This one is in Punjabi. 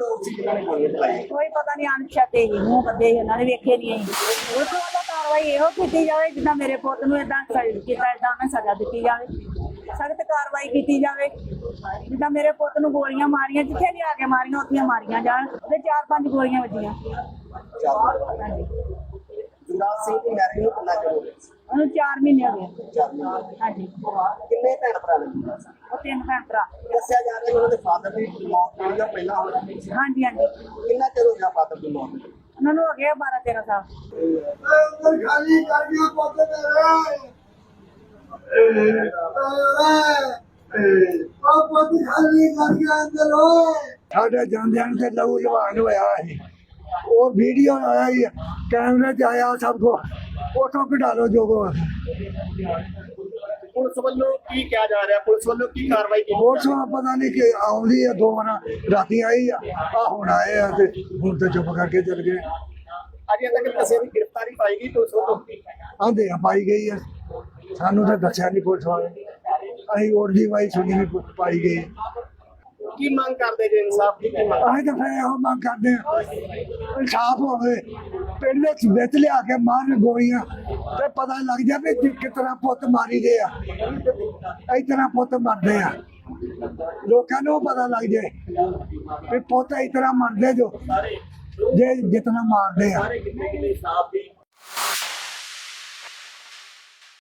ਕੋਈ ਪਤਾ ਨਹੀਂ ਅਣਛਾਤੇ ਹੀ ਮੂੰਹ ਬੱਦੇ ਸੀ ਉਹਨਾਂ ਨੇ ਵੇਖੇ ਨਹੀਂ ਅਸੀਂ। ਉਸ ਤੋਂ ਕਾਰਵਾਈ ਇਹੋ ਕੀਤੀ ਜਾਵੇ ਜਿੱਦਾਂ ਮੇਰੇ ਪੁੱਤ ਨੂੰ ਇਦਾਂ ਕੀਤਾ ਇਦਾਂ ਉਹਨੂੰ ਸਜ਼ਾ ਦਿੱਤੀ ਜਾਵੇ। ਸਖਤ ਕਾਰਵਾਈ ਕੀਤੀ ਜਾਵੇ। ਜਿੱਦਾਂ ਮੇਰੇ ਪੁੱਤ ਨੂੰ ਗੋਲੀਆਂ ਮਾਰੀਆਂ ਜਿੱਥੇ ਵੀ ਆ ਕੇ ਮਾਰੀਆਂ ਉੱਥੇ ਮਾਰੀਆਂ ਜਾਣ। ਤੇ ਚਾਰ ਪੰਜ ਗੋਲੀਆਂ ਵੱਜੀਆਂ। ਜੁਗਰਾਜ ਸਿੰਘ ਦੀ ਮੈਰਿਜ ਨੂੰ ਕਿੰਨਾ ਚਿਰ ਹੋ ਗਿਆ ਸੀ? ਉਹਨੂੰ 4 ਮਹੀਨੇ ਹੋ ਗਏ। ਹਾਂਜੀ। ਕਿੰਨੇ ਭੈਣ ਭਰਾ ਨੇ? ਉਹ ਤਿੰਨ ਭੈਣ ਭਰਾ। ਦੱਸਿਆ ਜਾ ਰਿਹਾ ਕਿ ਉਹਨਾਂ ਦੇ ਫਾਦਰ ਦੀ ਮੌਤ ਹੋਈ ਜਾਂ ਪਹਿਲਾਂ ਹੋ ਗਈ ਸੀ ਹਾਂਜੀ ਹਾਂਜੀ। ਕਿੰਨਾ ਚਿਰ ਹੋ ਗਿਆ ਫਾਦਰ ਦੀ ਮੌਤ ਨੂੰ? ਉਹਨਾਂ ਨੂੰ ਹੋ ਗਏ 12 13 ਸਾਲ। ਅੰਦਰ ਖਾਲੀ ਕਰ ਦਿਓ ਪੁੱਤ ਮੇਰੇ ਉਹ ਪੁੱਤ ਖਾਲੀ ਕਰ ਗਿਆ ਅੰਦਰ ਓਏ ਸਾਡੇ ਜਾਂਦਿਆਂ ਨੂੰ ਤੇ ਲਹੂ ਲਵਾਨ ਹੋਇਆ ਸੀ। ਉਹ ਵੀਡੀਓ ਆਇਆ ਹੀ ਕੈਮਰੇ 'ਚ ਆਇਆ ਸਭ ਕੋ ਫੋਟੋ ਕਢਾ ਲਓ ਜੋ ਕੋ ਪੁਲਿਸ ਵੱਲੋਂ ਕੀ ਕਿਹਾ ਜਾ ਰਿਹਾ? ਪੁਲਿਸ ਵੱਲੋਂ ਕੀ ਕਾਰਵਾਈ ਕੀਤੀ ਹੋਰ ਸੋ ਪਤਾ ਨਹੀਂ ਕਿ ਆਉਂਦੀ ਆ ਦੋ ਵਾਰ ਰਾਤੀ ਆਈ ਆ ਆ ਹੁਣ ਆਏ ਆ ਤੇ ਹੁਣ ਤੇ ਚੁੱਪ ਕਰਕੇ ਚਲ ਗਏ। ਅਜੇ ਤੱਕ ਕਿਸੇ ਦੀ ਗ੍ਰਿਫਤਾਰੀ ਪਾਈ ਗਈ ਪੁਲਿਸ ਵੱਲੋਂ? ਆਂਦੇ ਆ ਪਾਈ ਗਈ ਆ। ਸਾਨੂੰ ਤਾਂ ਦੱਸਿਆ ਨਹੀਂ ਪੁਲਿਸ ਵਾਲੇ। ਅਸੀਂ ਉੜਦੀ ਵਾਈ ਸੁਣੀ ਪੁ- ਪਾਈ ਗਈ। ਕੀ ਮੰਗ ਕਰਦੇ ਜੇ ਇਨਸਾਫ ਦੀ ਕੀ ਮੰਗ? ਅਸੀਂ ਤਾਂ ਫਿਰ ਇਹੋ ਮੰਗ ਕਰਦੇ ਆ ਇਨਸਾਫ ਹੋਵੇ ਪਿੰਡ ਵਿੱਚ ਵਿੱਚ ਲਿਆ ਕੇ ਮਾਰਨ ਗੋਲੀਆਂ ਤੇ ਪਤਾ ਲੱਗ ਜਾਵੇ ਕਿ ਕਿਤਨਾ ਪੁੱਤ ਮਾਰੀ ਦੇ ਆ। ਇਸ ਤਰ੍ਹਾਂ ਪੁੱਤ ਮਰਦੇ ਆ। ਲੋਕਾਂ ਨੂੰ ਪਤਾ ਲੱਗ ਜਾਏ ਵੀ ਪੁੱਤ ਇਸ ਤਰ੍ਹਾਂ ਮਰਦੇ ਜੋ ਜੇ ਜਿਤਨਾ ਮਾਰਦੇ ਆ। ਸਾਰੇ ਕਿੰਨੇ ਕਿੰਨੇ ਇਨਸਾਫ ਦੀ